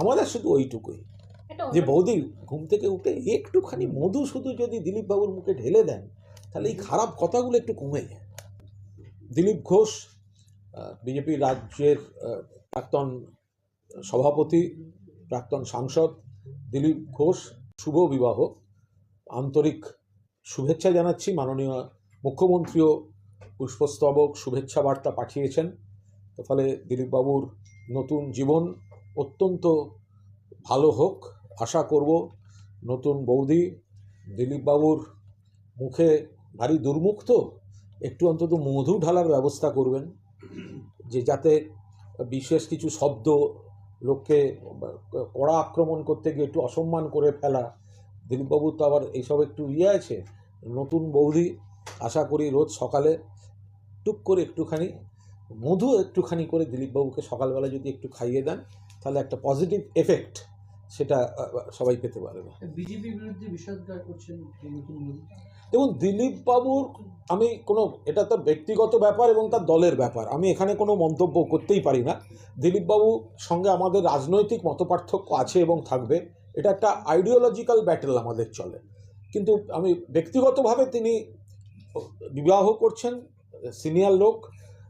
আমাদের শুধু ওইটুকুই। যে বৌদি ঘুম থেকে উঠে একটুখানি মধু শুধু যদি দিলীপ বাবুর মুখে ঢেলে দেন তাহলে এই খারাপ কথাগুলো একটু কমে যায়। দিলীপ ঘোষ বিজেপি রাজ্যের প্রাক্তন সভাপতি প্রাক্তন সাংসদ দিলীপ ঘোষ শুভ বিবাহ আন্তরিক শুভেচ্ছা জানাচ্ছি মাননীয় মুখ্যমন্ত্রীও পুষ্পস্তবক শুভেচ্ছা বার্তা পাঠিয়েছেন। তো ফলে দিলীপবাবুর নতুন জীবন অত্যন্ত ভালো হোক। আশা করব নতুন বৌদি দিলীপবাবুর মুখে ভারী দুর্মুখ তো, একটু অন্তত মধু ঢালার ব্যবস্থা করবেন, যে যাতে বিশেষ কিছু শব্দ লোককে কড়া আক্রমণ করতে গিয়ে একটু অসম্মান করে ফেলা। দিলীপবাবুর তো আবার এইসব একটু ইয়ে আছে। নতুন বৌদি, আশা করি রোজ সকালে টুক করে একটুখানি, মধু একটুখানি করে দিলীপবাবুকে সকালবেলা যদি একটু খাইয়ে দেন তাহলে একটা পজিটিভ এফেক্ট সেটা সবাই পেতে পারবে বিজেপির বিরুদ্ধে বিষোদ্গার করছেন দেখুন দিলীপ বাবুর আমি কোনো এটা তার ব্যক্তিগত ব্যাপার এবং তার দলের ব্যাপার। আমি এখানে কোনো মন্তব্য করতেই পারি না। দিলীপ বাবু সঙ্গে আমাদের রাজনৈতিক মতপার্থক্য আছে এবং থাকবে। এটা একটা আইডিওলজিক্যাল ব্যাটেল আমাদের চলে। কিন্তু আমি ব্যক্তিগতভাবে তিনি বিবাহ করছেন সিনিয়র লোক।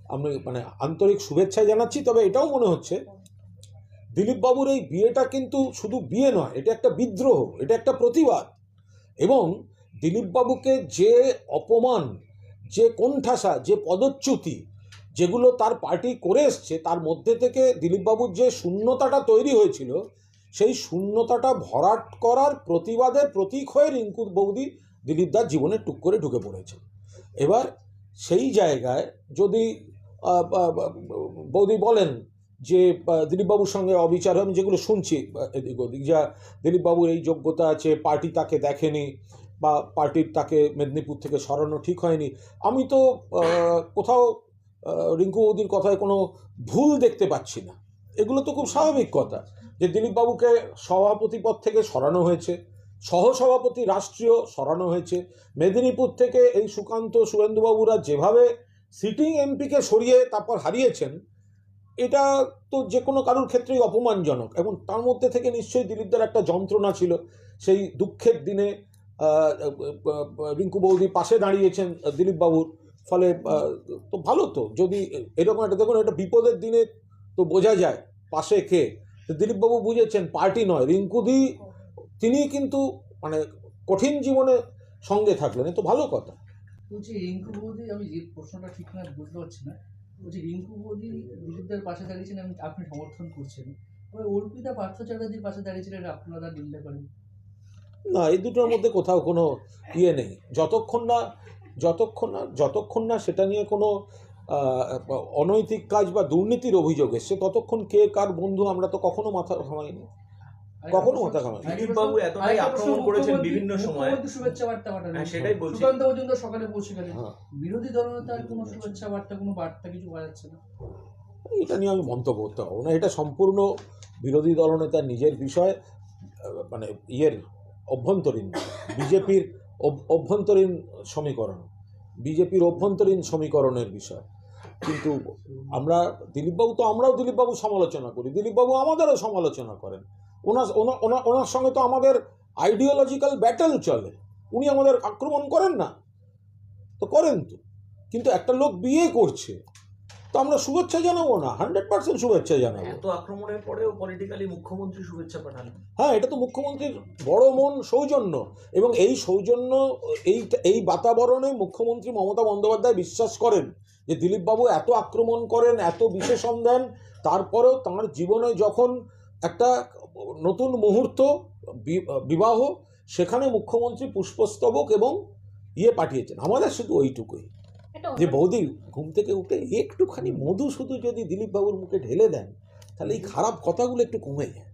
আমি মানে আন্তরিক শুভেচ্ছা জানাচ্ছি তবে এটাও মনে হচ্ছে দিলীপ বাবুর এই বিয়েটা কিন্তু শুধু বিয়ে নয়, এটা একটা বিদ্রোহ, এটা একটা প্রতিবাদ। এবং দিলীপবাবুকে যে অপমান, যে কোণঠাসা, যে পদচ্যুতি যেগুলো তার পার্টি করে এসছে, তার মধ্যে থেকে দিলীপবাবুর যে শূন্যতাটা তৈরি হয়েছিল, সেই শূন্যতাটা ভরাট করার প্রতিবাদের প্রতীক হয়ে রিঙ্কু বৌদি দিলীপদার জীবনে টুক করে ঢুকে পড়েছে। এবার সেই জায়গায় যদি বৌদি বলেন যে দিলীপবাবুর সঙ্গে অবিচার আমি যেগুলো শুনছি এদিক ওদিক, যা দিলীপবাবুর এই যোগ্যতা আছে, পার্টি তাকে দেখেনি বা পার্টির তাকে মেদিনীপুর থেকে সরানো ঠিক হয়নি। আমি তো কোথাও রিঙ্কু বৌদির কথায় কোনো ভুল দেখতে পাচ্ছি না। এগুলো তো খুব স্বাভাবিক কথা যে, দিলীপবাবুকে সভাপতি পদ থেকে সরানো হয়েছে, সহসভাপতি রাষ্ট্রীয় সরানো হয়েছে। মেদিনীপুর থেকে এই সুকান্ত সুরেন্দ্রবাবুরা যেভাবে সিটিং এমপিকে সরিয়ে তারপর হারিয়েছেন এটা তো যে কোনো কারোর ক্ষেত্রেই অপমানজনক। এবং তার মধ্যে থেকে নিশ্চয়ই দিলীপদার একটা যন্ত্রণা ছিল। সেই দুঃখের দিনে রিঙ্কু বৌদি পাশে দাঁড়িয়েছেন দিলীপবাবুর। ফলে তো ভালো তো। যদি এরকম একটা, দেখুন, একটা বিপদের দিনে তো বোঝা যায় পাশে কে। দিলীপবাবু বুঝেছেন, পার্টি নয়। রিঙ্কুদি তিনি কিন্তু মানে কঠিন জীবনে সঙ্গে থাকলেন। এ তো ভালো কথা। বলছি, রিঙ্কু বৌদি, আমি যে প্রশ্নটা ঠিক বুঝতে পারছি না বলছি, রিঙ্কু বৌদি বিরুদ্ধের পাশে দাঁড়িয়েছেন এবং আপনি সমর্থন করছেন। তবে অর্পিতা পার্থ চ্যাটার্জির পাশে দাঁড়িয়েছিলেন আপনারা নিন্দা করেন। না, এই দুটোর মধ্যে কোথাও কোনো ইয়ে নেই। যতক্ষণ না যতক্ষণ না যতক্ষণ না সেটা নিয়ে কোনো অনৈতিক কাজ বা দুর্নীতির অভিযোগ এসছে, ততক্ষণ কে কার বন্ধু আমরা তো কখনো মাথা ঘামাইনি। কখনো মাথা নি। দিলীপবাবু এতটাই আক্রমণ করেছেন বিভিন্ন সময়। শুভেচ্ছা বার্তা পাঠালেন হ্যাঁ, সেটাই বলছি। সুকান্ত পর্যন্ত সকালে পৌঁছে গেলেন হ্যাঁ। বিরোধী দলনেতার কোনো শুভেচ্ছা বার্তা কোনো বার্তা কিছু পাওয়া যাচ্ছে না এটা নিয়ে আমি মন্তব্য করতে পারব না এটা সম্পূর্ণ বিরোধী দলনেতার নিজের বিষয় মানে ইয়ের অভ্যন্তরীণ বিজেপির অভ্যন্তরীণ সমীকরণ বিজেপির অভ্যন্তরীণ সমীকরণের বিষয় কিন্তু আমরা দিলীপবাবু তো আমরাও দিলীপবাবু সমালোচনা করি দিলীপবাবু আমাদেরও সমালোচনা করেন ওনার ওনা- ওনা- ওনার সঙ্গে তো আমাদের আইডিওলজিক্যাল ব্যাটেল চলে। উনি আমাদের আক্রমণ করেন না। তো করেন তো। কিন্তু একটা লোক বিয়ে করছে তো আমরা শুভেচ্ছা জানাব না। হান্ড্রেড পার্সেন্ট শুভেচ্ছা জানাব। এত আক্রমণের পরেও পলিটিক্যালি মুখ্যমন্ত্রী শুভেচ্ছা পাঠালেন হ্যাঁ এটা তো মুখ্যমন্ত্রীর বড় মন সৌজন্য। এবং এই সৌজন্য এই এই বাতাবরণে মুখ্যমন্ত্রী মমতা বন্দ্যোপাধ্যায় বিশ্বাস করেন যে দিলীপবাবু এত আক্রমণ করেন এত বিশেষণ দেন তারপরেও তাঁর জীবনে যখন একটা নতুন মুহূর্ত বিবাহ সেখানে মুখ্যমন্ত্রী পুষ্পস্তবক এবং ইয়ে পাঠিয়েছেন। আমাদের শুধু ওইটুকুই। যে বৌদি ঘুম থেকে উঠে একটুখানি মধু শুধু যদি দিলীপবাবুর মুখে ঢেলে দেন তাহলে এই খারাপ কথাগুলো একটু কমে যায়।